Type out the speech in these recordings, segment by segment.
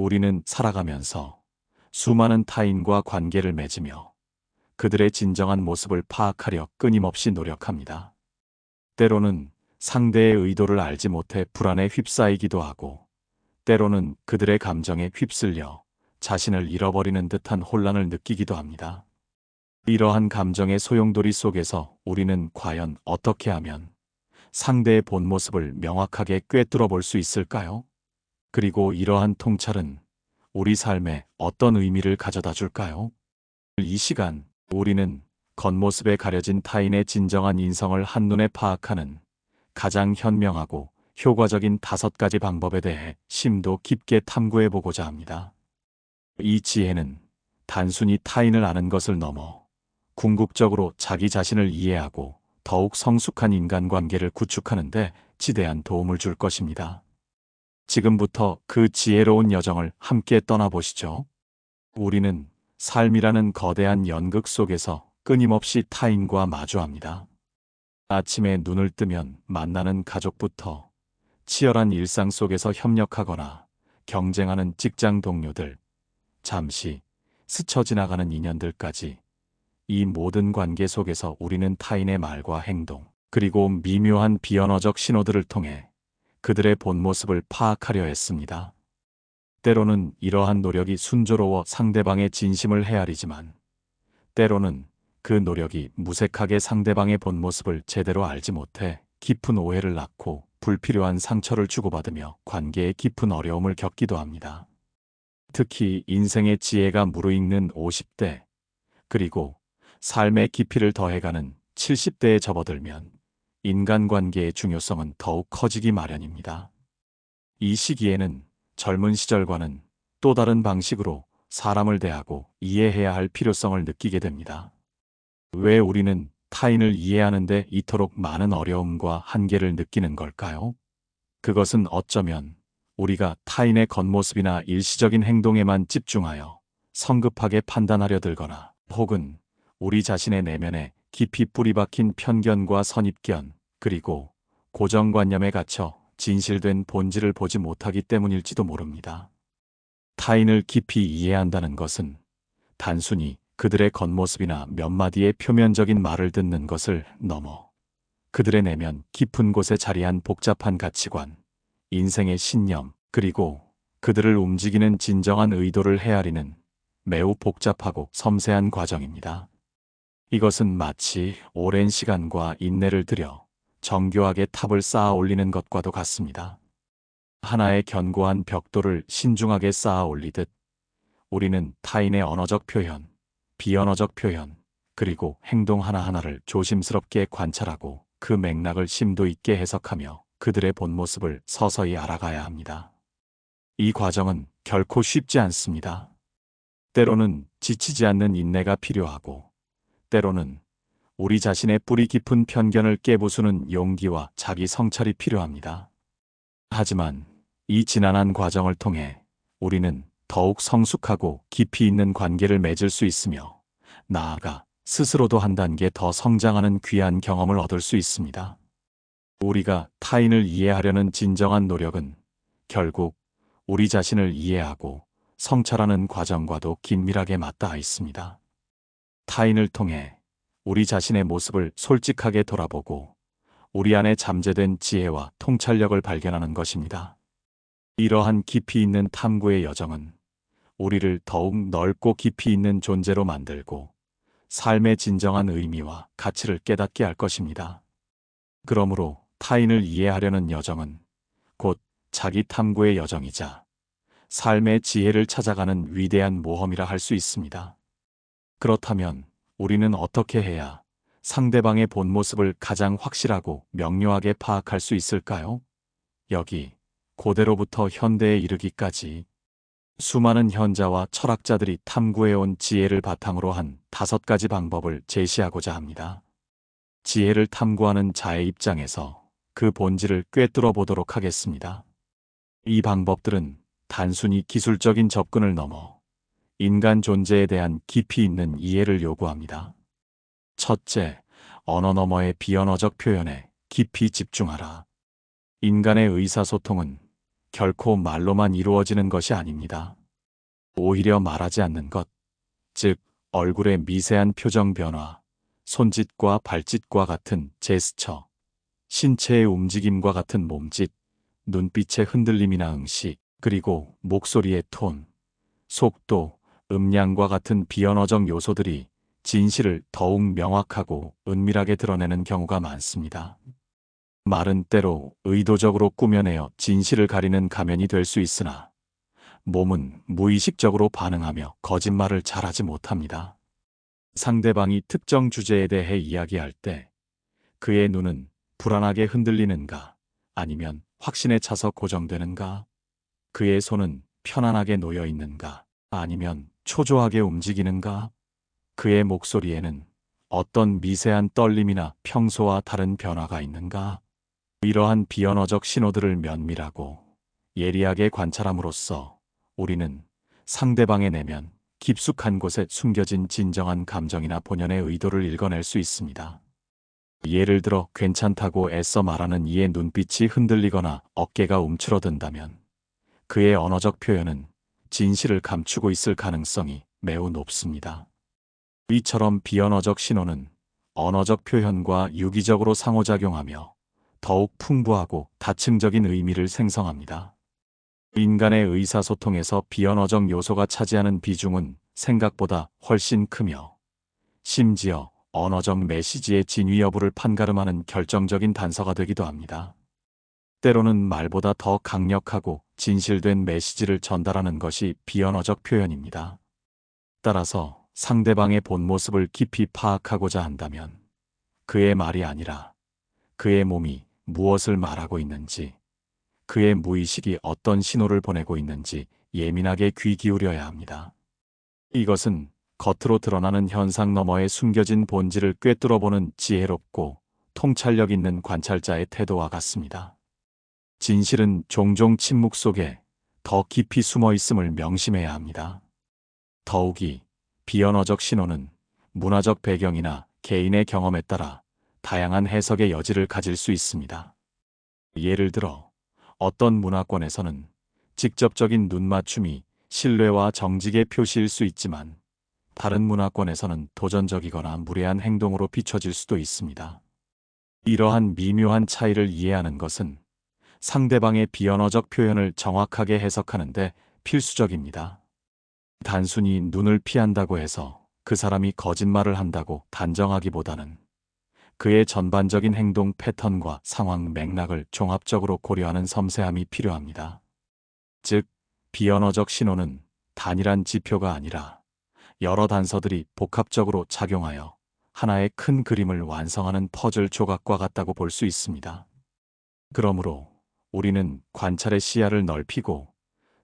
우리는 살아가면서 수많은 타인과 관계를 맺으며 그들의 진정한 모습을 파악하려 끊임없이 노력합니다. 때로는 상대의 의도를 알지 못해 불안에 휩싸이기도 하고, 때로는 그들의 감정에 휩쓸려 자신을 잃어버리는 듯한 혼란을 느끼기도 합니다. 이러한 감정의 소용돌이 속에서 우리는 과연 어떻게 하면 상대의 본 모습을 명확하게 꿰뚫어 볼 수 있을까요? 그리고 이러한 통찰은 우리 삶에 어떤 의미를 가져다 줄까요? 이 시간 우리는 겉모습에 가려진 타인의 진정한 인성을 한눈에 파악하는 가장 현명하고 효과적인 다섯 가지 방법에 대해 심도 깊게 탐구해 보고자 합니다. 이 지혜는 단순히 타인을 아는 것을 넘어 궁극적으로 자기 자신을 이해하고 더욱 성숙한 인간관계를 구축하는 데 지대한 도움을 줄 것입니다. 지금부터 그 지혜로운 여정을 함께 떠나보시죠. 우리는 삶이라는 거대한 연극 속에서 끊임없이 타인과 마주합니다. 아침에 눈을 뜨면 만나는 가족부터 치열한 일상 속에서 협력하거나 경쟁하는 직장 동료들, 잠시 스쳐 지나가는 인연들까지 이 모든 관계 속에서 우리는 타인의 말과 행동, 그리고 미묘한 비언어적 신호들을 통해 그들의 본 모습을 파악하려 했습니다. 때로는 이러한 노력이 순조로워 상대방의 진심을 헤아리지만, 때로는 그 노력이 무색하게 상대방의 본 모습을 제대로 알지 못해 깊은 오해를 낳고 불필요한 상처를 주고받으며 관계에 깊은 어려움을 겪기도 합니다. 특히 인생의 지혜가 무르익는 50대, 그리고 삶의 깊이를 더해가는 70대에 접어들면 인간관계의 중요성은 더욱 커지기 마련입니다. 이 시기에는 젊은 시절과는 또 다른 방식으로 사람을 대하고 이해해야 할 필요성을 느끼게 됩니다. 왜 우리는 타인을 이해하는데 이토록 많은 어려움과 한계를 느끼는 걸까요? 그것은 어쩌면 우리가 타인의 겉모습이나 일시적인 행동에만 집중하여 성급하게 판단하려 들거나 혹은 우리 자신의 내면에 깊이 뿌리 박힌 편견과 선입견, 그리고 고정관념에 갇혀 진실된 본질을 보지 못하기 때문일지도 모릅니다. 타인을 깊이 이해한다는 것은 단순히 그들의 겉모습이나 몇 마디의 표면적인 말을 듣는 것을 넘어 그들의 내면 깊은 곳에 자리한 복잡한 가치관, 인생의 신념, 그리고 그들을 움직이는 진정한 의도를 헤아리는 매우 복잡하고 섬세한 과정입니다. 이것은 마치 오랜 시간과 인내를 들여 정교하게 탑을 쌓아 올리는 것과도 같습니다. 하나의 견고한 벽돌을 신중하게 쌓아 올리듯 우리는 타인의 언어적 표현, 비언어적 표현, 그리고 행동 하나하나를 조심스럽게 관찰하고 그 맥락을 심도 있게 해석하며 그들의 본 모습을 서서히 알아가야 합니다. 이 과정은 결코 쉽지 않습니다. 때로는 지치지 않는 인내가 필요하고 때로는 우리 자신의 뿌리 깊은 편견을 깨부수는 용기와 자기 성찰이 필요합니다. 하지만 이 지난한 과정을 통해 우리는 더욱 성숙하고 깊이 있는 관계를 맺을 수 있으며 나아가 스스로도 한 단계 더 성장하는 귀한 경험을 얻을 수 있습니다. 우리가 타인을 이해하려는 진정한 노력은 결국 우리 자신을 이해하고 성찰하는 과정과도 긴밀하게 맞닿아 있습니다. 타인을 통해 우리 자신의 모습을 솔직하게 돌아보고 우리 안에 잠재된 지혜와 통찰력을 발견하는 것입니다. 이러한 깊이 있는 탐구의 여정은 우리를 더욱 넓고 깊이 있는 존재로 만들고 삶의 진정한 의미와 가치를 깨닫게 할 것입니다. 그러므로 타인을 이해하려는 여정은 곧 자기 탐구의 여정이자 삶의 지혜를 찾아가는 위대한 모험이라 할 수 있습니다. 그렇다면 우리는 어떻게 해야 상대방의 본 모습을 가장 확실하고 명료하게 파악할 수 있을까요? 여기 고대로부터 현대에 이르기까지 수많은 현자와 철학자들이 탐구해온 지혜를 바탕으로 한 다섯 가지 방법을 제시하고자 합니다. 지혜를 탐구하는 자의 입장에서 그 본질을 꿰뚫어 보도록 하겠습니다. 이 방법들은 단순히 기술적인 접근을 넘어 인간 존재에 대한 깊이 있는 이해를 요구합니다. 첫째, 언어 너머의 비언어적 표현에 깊이 집중하라. 인간의 의사소통은 결코 말로만 이루어지는 것이 아닙니다. 오히려 말하지 않는 것, 즉 얼굴의 미세한 표정 변화, 손짓과 발짓과 같은 제스처, 신체의 움직임과 같은 몸짓, 눈빛의 흔들림이나 응시, 그리고 목소리의 톤, 속도, 음량과 같은 비언어적 요소들이 진실을 더욱 명확하고 은밀하게 드러내는 경우가 많습니다. 말은 때로 의도적으로 꾸며내어 진실을 가리는 가면이 될 수 있으나 몸은 무의식적으로 반응하며 거짓말을 잘하지 못합니다. 상대방이 특정 주제에 대해 이야기할 때 그의 눈은 불안하게 흔들리는가 아니면 확신에 차서 고정되는가 그의 손은 편안하게 놓여 있는가 아니면 초조하게 움직이는가 그의 목소리에는 어떤 미세한 떨림이나 평소와 다른 변화가 있는가 이러한 비언어적 신호들을 면밀하고 예리하게 관찰함으로써 우리는 상대방의 내면 깊숙한 곳에 숨겨진 진정한 감정이나 본연의 의도를 읽어낼 수 있습니다. 예를 들어 괜찮다고 애써 말하는 이의 눈빛이 흔들리거나 어깨가 움츠러든다면 그의 언어적 표현은 진실을 감추고 있을 가능성이 매우 높습니다. 이처럼 비언어적 신호는 언어적 표현과 유기적으로 상호작용하며 더욱 풍부하고 다층적인 의미를 생성합니다. 인간의 의사소통에서 비언어적 요소가 차지하는 비중은 생각보다 훨씬 크며 심지어 언어적 메시지의 진위 여부를 판가름하는 결정적인 단서가 되기도 합니다. 때로는 말보다 더 강력하고 진실된 메시지를 전달하는 것이 비언어적 표현입니다. 따라서 상대방의 본 모습을 깊이 파악하고자 한다면 그의 말이 아니라 그의 몸이 무엇을 말하고 있는지, 그의 무의식이 어떤 신호를 보내고 있는지 예민하게 귀 기울여야 합니다. 이것은 겉으로 드러나는 현상 너머에 숨겨진 본질을 꿰뚫어보는 지혜롭고 통찰력 있는 관찰자의 태도와 같습니다. 진실은 종종 침묵 속에 더 깊이 숨어 있음을 명심해야 합니다. 더욱이 비언어적 신호는 문화적 배경이나 개인의 경험에 따라 다양한 해석의 여지를 가질 수 있습니다. 예를 들어 어떤 문화권에서는 직접적인 눈맞춤이 신뢰와 정직의 표시일 수 있지만 다른 문화권에서는 도전적이거나 무례한 행동으로 비춰질 수도 있습니다. 이러한 미묘한 차이를 이해하는 것은 상대방의 비언어적 표현을 정확하게 해석하는데 필수적입니다. 단순히 눈을 피한다고 해서 그 사람이 거짓말을 한다고 단정하기보다는 그의 전반적인 행동 패턴과 상황 맥락을 종합적으로 고려하는 섬세함이 필요합니다. 즉, 비언어적 신호는 단일한 지표가 아니라 여러 단서들이 복합적으로 작용하여 하나의 큰 그림을 완성하는 퍼즐 조각과 같다고 볼 수 있습니다. 그러므로 우리는 관찰의 시야를 넓히고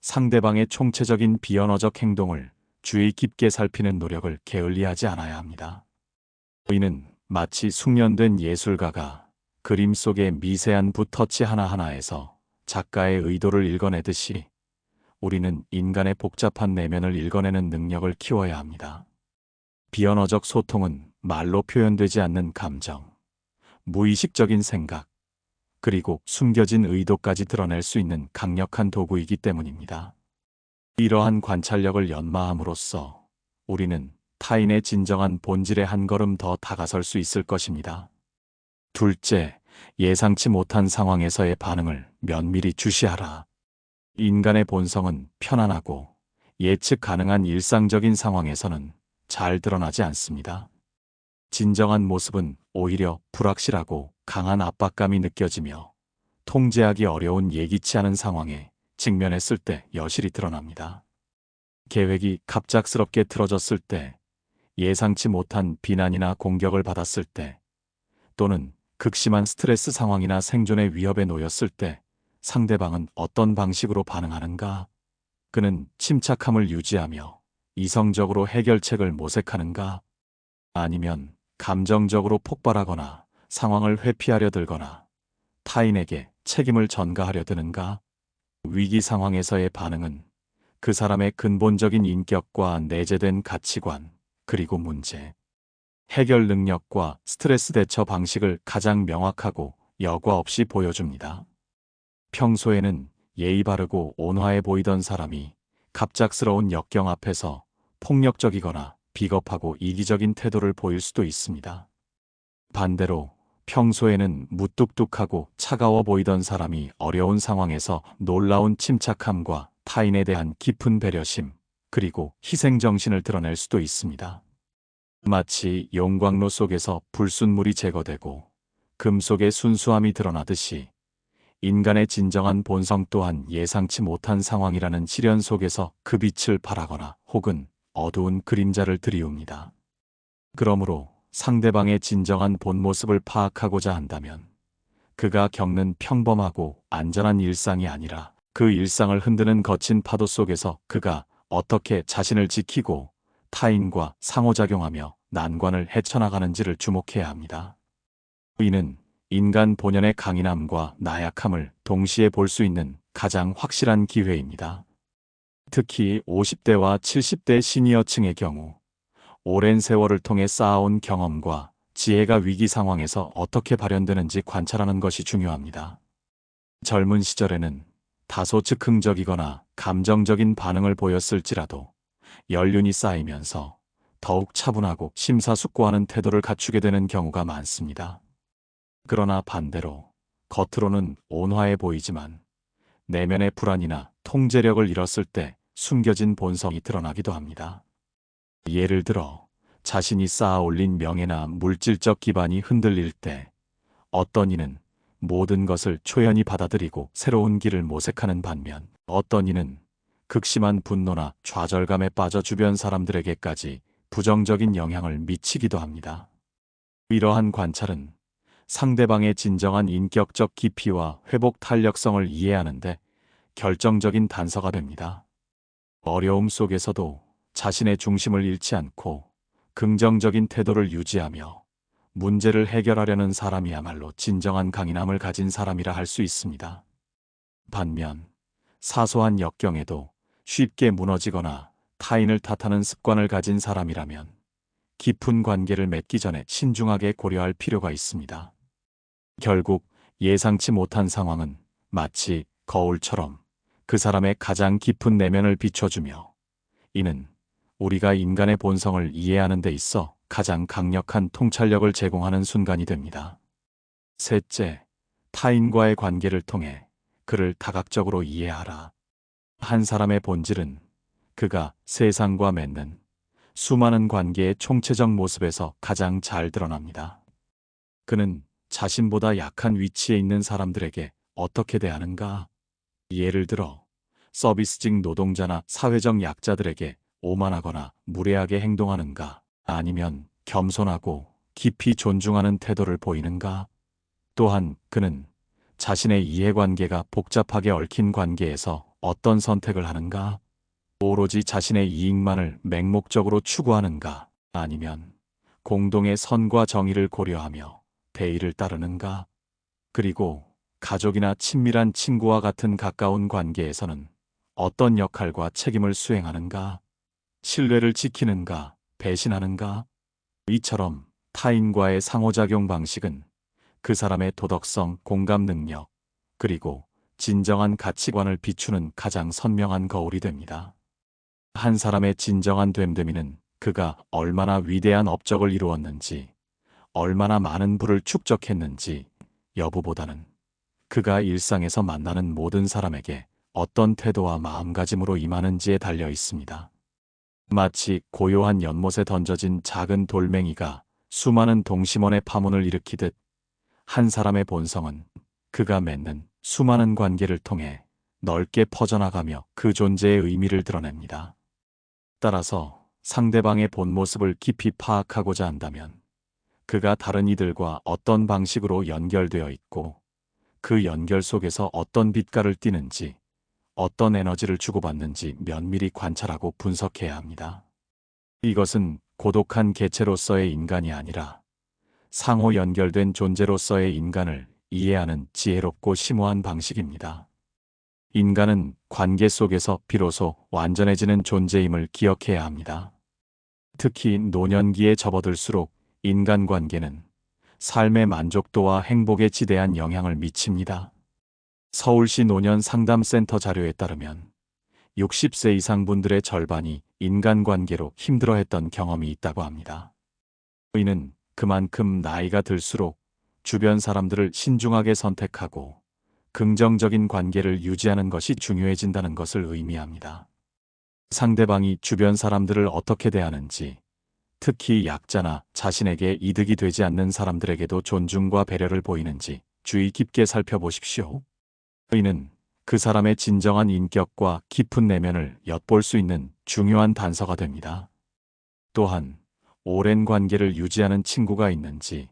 상대방의 총체적인 비언어적 행동을 주의 깊게 살피는 노력을 게을리하지 않아야 합니다. 우리는 마치 숙련된 예술가가 그림 속의 미세한 붓터치 하나하나에서 작가의 의도를 읽어내듯이 우리는 인간의 복잡한 내면을 읽어내는 능력을 키워야 합니다. 비언어적 소통은 말로 표현되지 않는 감정, 무의식적인 생각, 그리고 숨겨진 의도까지 드러낼 수 있는 강력한 도구이기 때문입니다. 이러한 관찰력을 연마함으로써 우리는 타인의 진정한 본질에 한 걸음 더 다가설 수 있을 것입니다. 둘째, 예상치 못한 상황에서의 반응을 면밀히 주시하라. 인간의 본성은 편안하고 예측 가능한 일상적인 상황에서는 잘 드러나지 않습니다. 진정한 모습은 오히려 불확실하고 강한 압박감이 느껴지며 통제하기 어려운 예기치 않은 상황에 직면했을 때 여실히 드러납니다. 계획이 갑작스럽게 틀어졌을 때 예상치 못한 비난이나 공격을 받았을 때 또는 극심한 스트레스 상황이나 생존의 위협에 놓였을 때 상대방은 어떤 방식으로 반응하는가? 그는 침착함을 유지하며 이성적으로 해결책을 모색하는가? 아니면 감정적으로 폭발하거나 상황을 회피하려 들거나 타인에게 책임을 전가하려 드는가? 위기 상황에서의 반응은 그 사람의 근본적인 인격과 내재된 가치관, 그리고 문제, 해결 능력과 스트레스 대처 방식을 가장 명확하고 여과 없이 보여줍니다. 평소에는 예의 바르고 온화해 보이던 사람이 갑작스러운 역경 앞에서 폭력적이거나 비겁하고 이기적인 태도를 보일 수도 있습니다. 반대로 평소에는 무뚝뚝하고 차가워 보이던 사람이 어려운 상황에서 놀라운 침착함과 타인에 대한 깊은 배려심, 그리고 희생정신을 드러낼 수도 있습니다. 마치 용광로 속에서 불순물이 제거되고 금 속의 순수함이 드러나듯이 인간의 진정한 본성 또한 예상치 못한 상황이라는 시련 속에서 그 빛을 발하거나 혹은 어두운 그림자를 들이웁니다. 그러므로 상대방의 진정한 본 모습을 파악하고자 한다면 그가 겪는 평범하고 안전한 일상이 아니라 그 일상을 흔드는 거친 파도 속에서 그가 어떻게 자신을 지키고 타인과 상호작용하며 난관을 헤쳐나가는지를 주목해야 합니다. 이는 인간 본연의 강인함과 나약함을 동시에 볼 수 있는 가장 확실한 기회입니다. 특히 50대와 70대 시니어층의 경우 오랜 세월을 통해 쌓아온 경험과 지혜가 위기 상황에서 어떻게 발현되는지 관찰하는 것이 중요합니다. 젊은 시절에는 다소 즉흥적이거나 감정적인 반응을 보였을지라도 연륜이 쌓이면서 더욱 차분하고 심사숙고하는 태도를 갖추게 되는 경우가 많습니다. 그러나 반대로 겉으로는 온화해 보이지만 내면의 불안이나 통제력을 잃었을 때 숨겨진 본성이 드러나기도 합니다. 예를 들어 자신이 쌓아 올린 명예나 물질적 기반이 흔들릴 때 어떤 이는 모든 것을 초연히 받아들이고 새로운 길을 모색하는 반면 어떤 이는 극심한 분노나 좌절감에 빠져 주변 사람들에게까지 부정적인 영향을 미치기도 합니다. 이러한 관찰은 상대방의 진정한 인격적 깊이와 회복 탄력성을 이해하는데 결정적인 단서가 됩니다. 어려움 속에서도 자신의 중심을 잃지 않고 긍정적인 태도를 유지하며 문제를 해결하려는 사람이야말로 진정한 강인함을 가진 사람이라 할 수 있습니다. 반면 사소한 역경에도 쉽게 무너지거나 타인을 탓하는 습관을 가진 사람이라면 깊은 관계를 맺기 전에 신중하게 고려할 필요가 있습니다. 결국 예상치 못한 상황은 마치 거울처럼 그 사람의 가장 깊은 내면을 비춰주며 이는 우리가 인간의 본성을 이해하는 데 있어 가장 강력한 통찰력을 제공하는 순간이 됩니다. 셋째, 타인과의 관계를 통해 그를 다각적으로 이해하라. 한 사람의 본질은 그가 세상과 맺는 수많은 관계의 총체적 모습에서 가장 잘 드러납니다. 그는 자신보다 약한 위치에 있는 사람들에게 어떻게 대하는가? 예를 들어 서비스직 노동자나 사회적 약자들에게 오만하거나 무례하게 행동하는가? 아니면 겸손하고 깊이 존중하는 태도를 보이는가? 또한 그는 자신의 이해관계가 복잡하게 얽힌 관계에서 어떤 선택을 하는가? 오로지 자신의 이익만을 맹목적으로 추구하는가? 아니면 공동의 선과 정의를 고려하며 대의를 따르는가? 그리고 가족이나 친밀한 친구와 같은 가까운 관계에서는 어떤 역할과 책임을 수행하는가? 신뢰를 지키는가? 배신하는가? 이처럼 타인과의 상호작용 방식은 그 사람의 도덕성, 공감 능력, 그리고 진정한 가치관을 비추는 가장 선명한 거울이 됩니다. 한 사람의 진정한 됨됨이는 그가 얼마나 위대한 업적을 이루었는지, 얼마나 많은 부를 축적했는지 여부보다는 그가 일상에서 만나는 모든 사람에게 어떤 태도와 마음가짐으로 임하는지에 달려 있습니다. 마치 고요한 연못에 던져진 작은 돌멩이가 수많은 동심원의 파문을 일으키듯 한 사람의 본성은 그가 맺는 수많은 관계를 통해 넓게 퍼져나가며 그 존재의 의미를 드러냅니다. 따라서 상대방의 본 모습을 깊이 파악하고자 한다면 그가 다른 이들과 어떤 방식으로 연결되어 있고 그 연결 속에서 어떤 빛깔을 띠는지 어떤 에너지를 주고받는지 면밀히 관찰하고 분석해야 합니다. 이것은 고독한 개체로서의 인간이 아니라 상호 연결된 존재로서의 인간을 이해하는 지혜롭고 심오한 방식입니다. 인간은 관계 속에서 비로소 완전해지는 존재임을 기억해야 합니다. 특히 노년기에 접어들수록 인간관계는 삶의 만족도와 행복에 지대한 영향을 미칩니다. 서울시 노년 상담센터 자료에 따르면 60세 이상 분들의 절반이 인간관계로 힘들어했던 경험이 있다고 합니다. 이는 그만큼 나이가 들수록 주변 사람들을 신중하게 선택하고 긍정적인 관계를 유지하는 것이 중요해진다는 것을 의미합니다. 상대방이 주변 사람들을 어떻게 대하는지, 특히 약자나 자신에게 이득이 되지 않는 사람들에게도 존중과 배려를 보이는지 주의 깊게 살펴보십시오. 이는 그 사람의 진정한 인격과 깊은 내면을 엿볼 수 있는 중요한 단서가 됩니다. 또한 오랜 관계를 유지하는 친구가 있는지,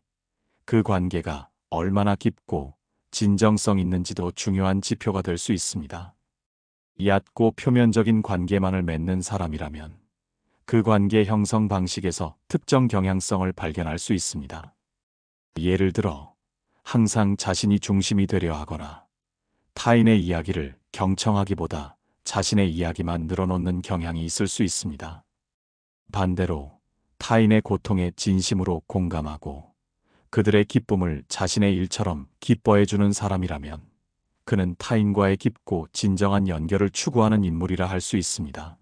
그 관계가 얼마나 깊고 진정성 있는지도 중요한 지표가 될 수 있습니다. 얕고 표면적인 관계만을 맺는 사람이라면 그 관계 형성 방식에서 특정 경향성을 발견할 수 있습니다. 예를 들어, 항상 자신이 중심이 되려 하거나 타인의 이야기를 경청하기보다 자신의 이야기만 늘어놓는 경향이 있을 수 있습니다. 반대로 타인의 고통에 진심으로 공감하고 그들의 기쁨을 자신의 일처럼 기뻐해주는 사람이라면 그는 타인과의 깊고 진정한 연결을 추구하는 인물이라 할 수 있습니다.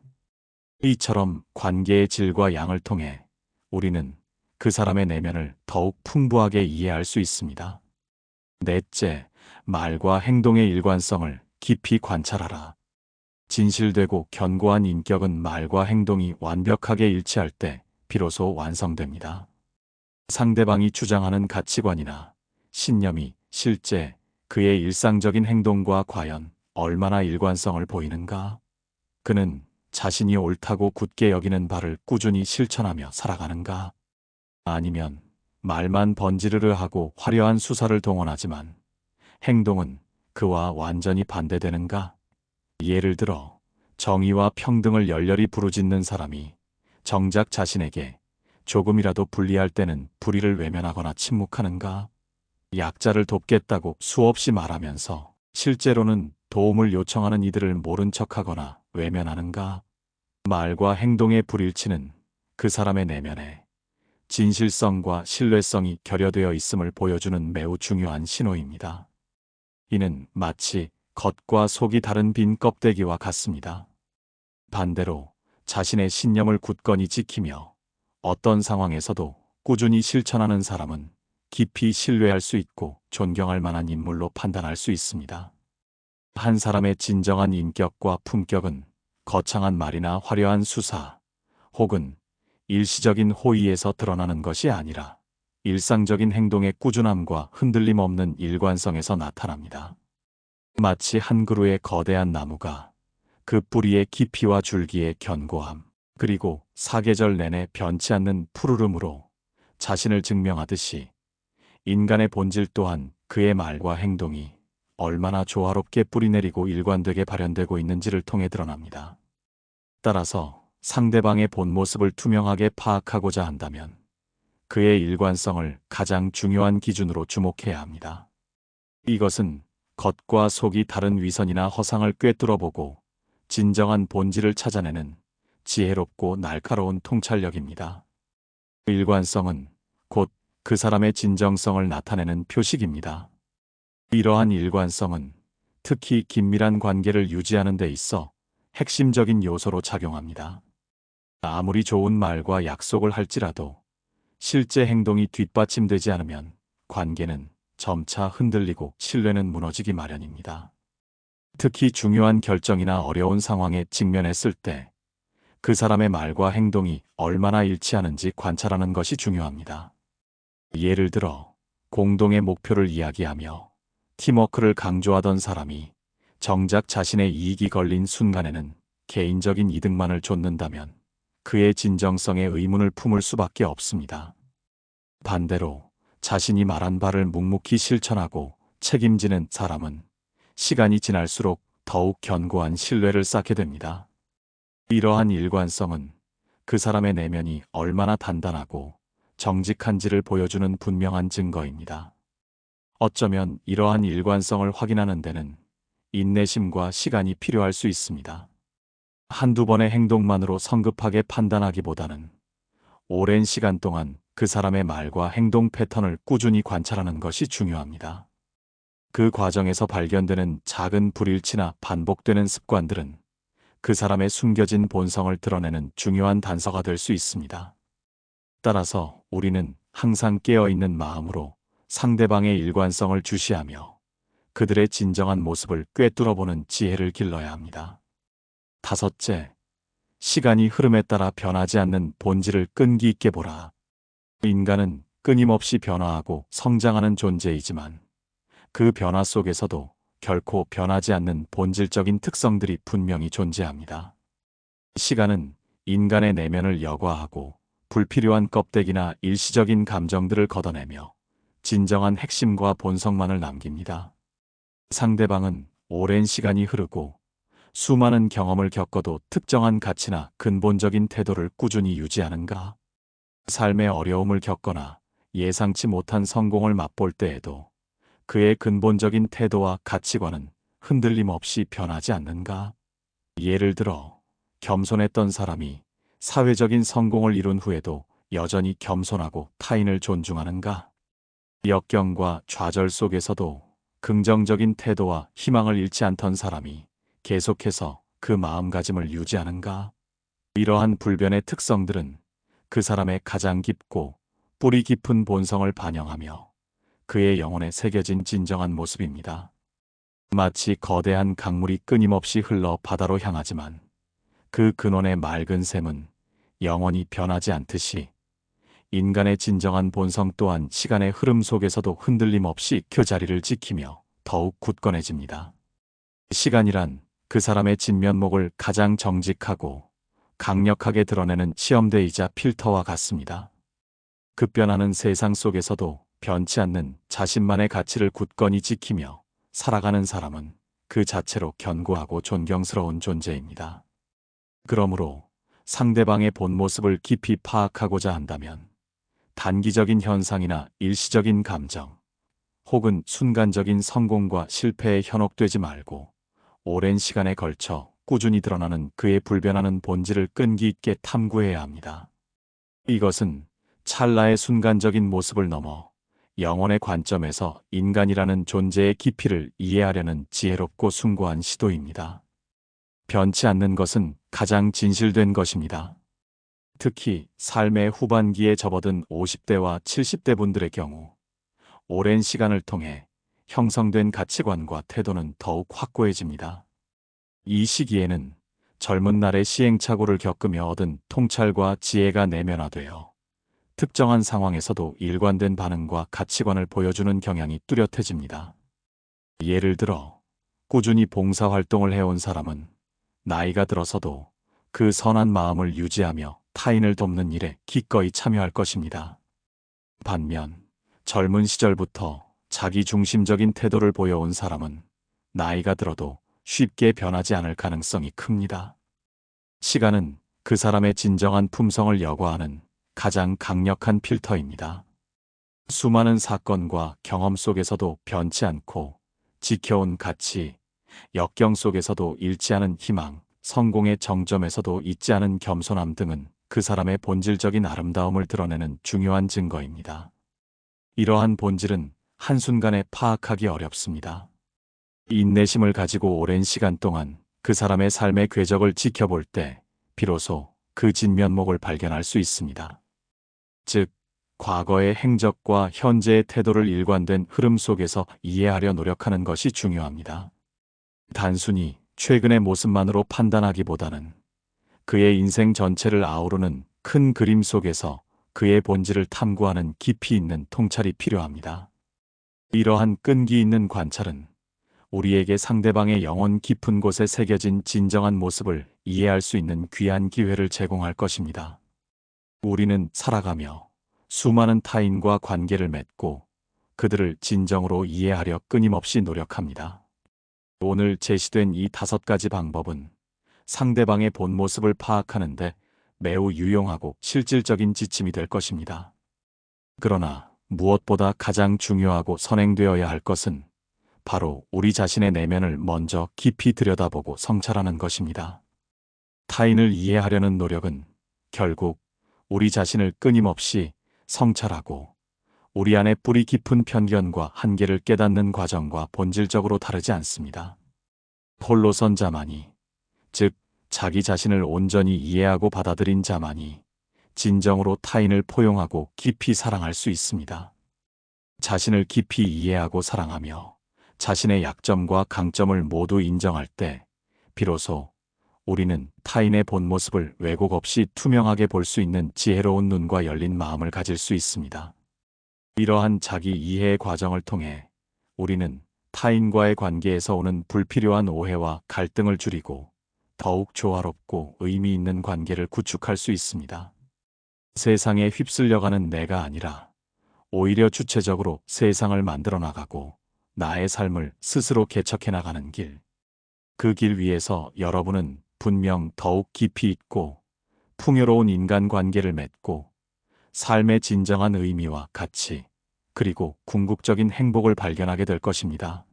이처럼 관계의 질과 양을 통해 우리는 그 사람의 내면을 더욱 풍부하게 이해할 수 있습니다. 넷째, 말과 행동의 일관성을 깊이 관찰하라. 진실되고 견고한 인격은 말과 행동이 완벽하게 일치할 때 비로소 완성됩니다. 상대방이 주장하는 가치관이나 신념이 실제 그의 일상적인 행동과 과연 얼마나 일관성을 보이는가? 그는 자신이 옳다고 굳게 여기는 바를 꾸준히 실천하며 살아가는가? 아니면 말만 번지르르 하고 화려한 수사를 동원하지만 행동은 그와 완전히 반대되는가? 예를 들어 정의와 평등을 열렬히 부르짖는 사람이 정작 자신에게 조금이라도 불리할 때는 불의를 외면하거나 침묵하는가? 약자를 돕겠다고 수없이 말하면서 실제로는 도움을 요청하는 이들을 모른 척하거나 외면하는가? 말과 행동의 불일치는 그 사람의 내면에 진실성과 신뢰성이 결여되어 있음을 보여주는 매우 중요한 신호입니다. 이는 마치 겉과 속이 다른 빈 껍데기와 같습니다. 반대로 자신의 신념을 굳건히 지키며 어떤 상황에서도 꾸준히 실천하는 사람은 깊이 신뢰할 수 있고 존경할 만한 인물로 판단할 수 있습니다. 한 사람의 진정한 인격과 품격은 거창한 말이나 화려한 수사 혹은 일시적인 호의에서 드러나는 것이 아니라 일상적인 행동의 꾸준함과 흔들림 없는 일관성에서 나타납니다. 마치 한 그루의 거대한 나무가 그 뿌리의 깊이와 줄기의 견고함, 그리고 사계절 내내 변치 않는 푸르름으로 자신을 증명하듯이 인간의 본질 또한 그의 말과 행동이 얼마나 조화롭게 뿌리내리고 일관되게 발현되고 있는지를 통해 드러납니다. 따라서 상대방의 본 모습을 투명하게 파악하고자 한다면 그의 일관성을 가장 중요한 기준으로 주목해야 합니다. 이것은 겉과 속이 다른 위선이나 허상을 꿰뚫어보고 진정한 본질을 찾아내는 지혜롭고 날카로운 통찰력입니다. 일관성은 곧 그 사람의 진정성을 나타내는 표식입니다. 이러한 일관성은 특히 긴밀한 관계를 유지하는 데 있어 핵심적인 요소로 작용합니다. 아무리 좋은 말과 약속을 할지라도 실제 행동이 뒷받침되지 않으면 관계는 점차 흔들리고 신뢰는 무너지기 마련입니다. 특히 중요한 결정이나 어려운 상황에 직면했을 때 그 사람의 말과 행동이 얼마나 일치하는지 관찰하는 것이 중요합니다. 예를 들어 공동의 목표를 이야기하며 팀워크를 강조하던 사람이 정작 자신의 이익이 걸린 순간에는 개인적인 이득만을 쫓는다면 그의 진정성에 의문을 품을 수밖에 없습니다. 반대로 자신이 말한 바를 묵묵히 실천하고 책임지는 사람은 시간이 지날수록 더욱 견고한 신뢰를 쌓게 됩니다. 이러한 일관성은 그 사람의 내면이 얼마나 단단하고 정직한지를 보여주는 분명한 증거입니다. 어쩌면 이러한 일관성을 확인하는 데는 인내심과 시간이 필요할 수 있습니다. 한두 번의 행동만으로 성급하게 판단하기보다는 오랜 시간 동안 그 사람의 말과 행동 패턴을 꾸준히 관찰하는 것이 중요합니다. 그 과정에서 발견되는 작은 불일치나 반복되는 습관들은 그 사람의 숨겨진 본성을 드러내는 중요한 단서가 될 수 있습니다. 따라서 우리는 항상 깨어있는 마음으로 상대방의 일관성을 주시하며 그들의 진정한 모습을 꿰뚫어보는 지혜를 길러야 합니다. 다섯째, 시간이 흐름에 따라 변하지 않는 본질을 끈기 있게 보라. 인간은 끊임없이 변화하고 성장하는 존재이지만 그 변화 속에서도 결코 변하지 않는 본질적인 특성들이 분명히 존재합니다. 시간은 인간의 내면을 여과하고 불필요한 껍데기나 일시적인 감정들을 걷어내며 진정한 핵심과 본성만을 남깁니다. 상대방은 오랜 시간이 흐르고 수많은 경험을 겪어도 특정한 가치나 근본적인 태도를 꾸준히 유지하는가? 삶의 어려움을 겪거나 예상치 못한 성공을 맛볼 때에도 그의 근본적인 태도와 가치관은 흔들림 없이 변하지 않는가? 예를 들어, 겸손했던 사람이 사회적인 성공을 이룬 후에도 여전히 겸손하고 타인을 존중하는가? 역경과 좌절 속에서도 긍정적인 태도와 희망을 잃지 않던 사람이 계속해서 그 마음가짐을 유지하는가? 이러한 불변의 특성들은 그 사람의 가장 깊고 뿌리 깊은 본성을 반영하며 그의 영혼에 새겨진 진정한 모습입니다. 마치 거대한 강물이 끊임없이 흘러 바다로 향하지만 그 근원의 맑은 샘은 영원히 변하지 않듯이 인간의 진정한 본성 또한 시간의 흐름 속에서도 흔들림 없이 그 자리를 지키며 더욱 굳건해집니다. 시간이란 그 사람의 진면목을 가장 정직하고 강력하게 드러내는 시험대이자 필터와 같습니다. 급변하는 세상 속에서도 변치 않는 자신만의 가치를 굳건히 지키며 살아가는 사람은 그 자체로 견고하고 존경스러운 존재입니다. 그러므로 상대방의 본 모습을 깊이 파악하고자 한다면 단기적인 현상이나 일시적인 감정, 혹은 순간적인 성공과 실패에 현혹되지 말고 오랜 시간에 걸쳐 꾸준히 드러나는 그의 불변하는 본질을 끈기 있게 탐구해야 합니다. 이것은 찰나의 순간적인 모습을 넘어 영혼의 관점에서 인간이라는 존재의 깊이를 이해하려는 지혜롭고 숭고한 시도입니다. 변치 않는 것은 가장 진실된 것입니다. 특히 삶의 후반기에 접어든 50대와 70대 분들의 경우 오랜 시간을 통해 형성된 가치관과 태도는 더욱 확고해집니다. 이 시기에는 젊은 날의 시행착오를 겪으며 얻은 통찰과 지혜가 내면화되어 특정한 상황에서도 일관된 반응과 가치관을 보여주는 경향이 뚜렷해집니다. 예를 들어 꾸준히 봉사활동을 해온 사람은 나이가 들어서도 그 선한 마음을 유지하며 타인을 돕는 일에 기꺼이 참여할 것입니다. 반면 젊은 시절부터 자기 중심적인 태도를 보여온 사람은 나이가 들어도 쉽게 변하지 않을 가능성이 큽니다. 시간은 그 사람의 진정한 품성을 여과하는 가장 강력한 필터입니다. 수많은 사건과 경험 속에서도 변치 않고 지켜온 가치, 역경 속에서도 잃지 않은 희망, 성공의 정점에서도 잊지 않은 겸손함 등은 그 사람의 본질적인 아름다움을 드러내는 중요한 증거입니다. 이러한 본질은 한순간에 파악하기 어렵습니다. 인내심을 가지고 오랜 시간 동안 그 사람의 삶의 궤적을 지켜볼 때 비로소 그 진면목을 발견할 수 있습니다. 즉, 과거의 행적과 현재의 태도를 일관된 흐름 속에서 이해하려 노력하는 것이 중요합니다. 단순히 최근의 모습만으로 판단하기보다는 그의 인생 전체를 아우르는 큰 그림 속에서 그의 본질을 탐구하는 깊이 있는 통찰이 필요합니다. 이러한 끈기 있는 관찰은 우리에게 상대방의 영혼 깊은 곳에 새겨진 진정한 모습을 이해할 수 있는 귀한 기회를 제공할 것입니다. 우리는 살아가며 수많은 타인과 관계를 맺고 그들을 진정으로 이해하려 끊임없이 노력합니다. 오늘 제시된 이 다섯 가지 방법은 상대방의 본 모습을 파악하는데 매우 유용하고 실질적인 지침이 될 것입니다. 그러나 무엇보다 가장 중요하고 선행되어야 할 것은 바로 우리 자신의 내면을 먼저 깊이 들여다보고 성찰하는 것입니다. 타인을 이해하려는 노력은 결국 우리 자신을 끊임없이 성찰하고 우리 안에 뿌리 깊은 편견과 한계를 깨닫는 과정과 본질적으로 다르지 않습니다. 홀로선 자만이, 즉, 자기 자신을 온전히 이해하고 받아들인 자만이 진정으로 타인을 포용하고 깊이 사랑할 수 있습니다. 자신을 깊이 이해하고 사랑하며 자신의 약점과 강점을 모두 인정할 때 비로소 우리는 타인의 본 모습을 왜곡 없이 투명하게 볼 수 있는 지혜로운 눈과 열린 마음을 가질 수 있습니다. 이러한 자기 이해의 과정을 통해 우리는 타인과의 관계에서 오는 불필요한 오해와 갈등을 줄이고 더욱 조화롭고 의미 있는 관계를 구축할 수 있습니다. 세상에 휩쓸려가는 내가 아니라 오히려 주체적으로 세상을 만들어 나가고 나의 삶을 스스로 개척해 나가는 길. 그 길 위에서 여러분은 분명 더욱 깊이 있고 풍요로운 인간관계를 맺고 삶의 진정한 의미와 가치, 그리고 궁극적인 행복을 발견하게 될 것입니다.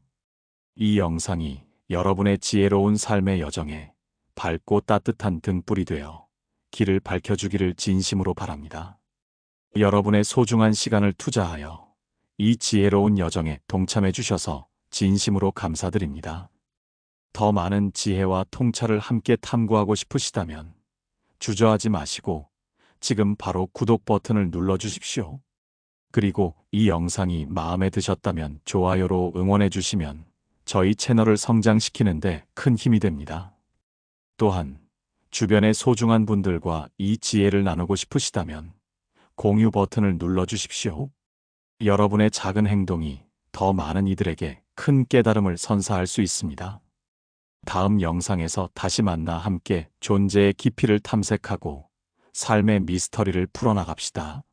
이 영상이 여러분의 지혜로운 삶의 여정에 밝고 따뜻한 등불이 되어 길을 밝혀주기를 진심으로 바랍니다. 여러분의 소중한 시간을 투자하여 이 지혜로운 여정에 동참해 주셔서 진심으로 감사드립니다. 더 많은 지혜와 통찰을 함께 탐구하고 싶으시다면 주저하지 마시고 지금 바로 구독 버튼을 눌러 주십시오. 그리고 이 영상이 마음에 드셨다면 좋아요로 응원해 주시면 저희 채널을 성장시키는데 큰 힘이 됩니다. 또한 주변의 소중한 분들과 이 지혜를 나누고 싶으시다면 공유 버튼을 눌러 주십시오. 여러분의 작은 행동이 더 많은 이들에게 큰 깨달음을 선사할 수 있습니다. 다음 영상에서 다시 만나 함께 존재의 깊이를 탐색하고 삶의 미스터리를 풀어나갑시다.